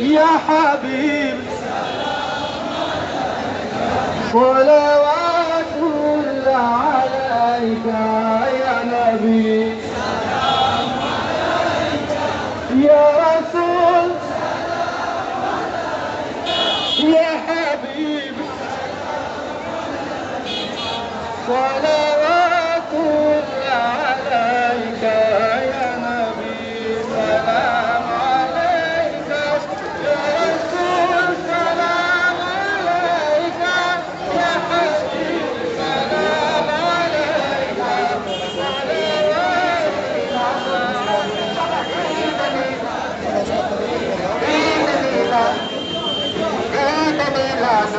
يا حبيب صلوات الله عليك يا نبي. يا رسول. يا حبيب صلوات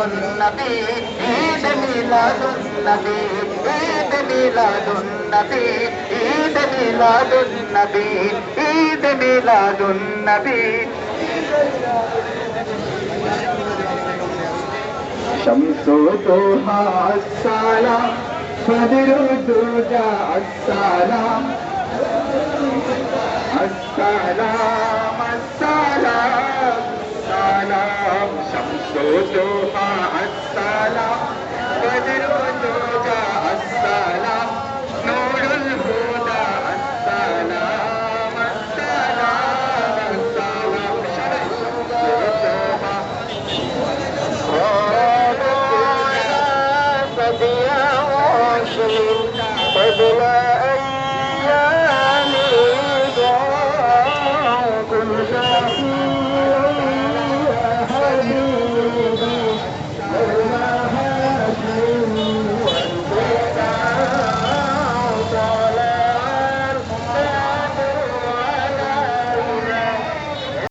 মিলাদুন নবী ঈদ মিলাদুন নবী ঈদ মিলাদুন নবী ঈদ মিলাদুন নবী ঈদ মিলাদুন নবী سم سوچو ها تو جا ٿا نالا توهان شوچو ببل سبل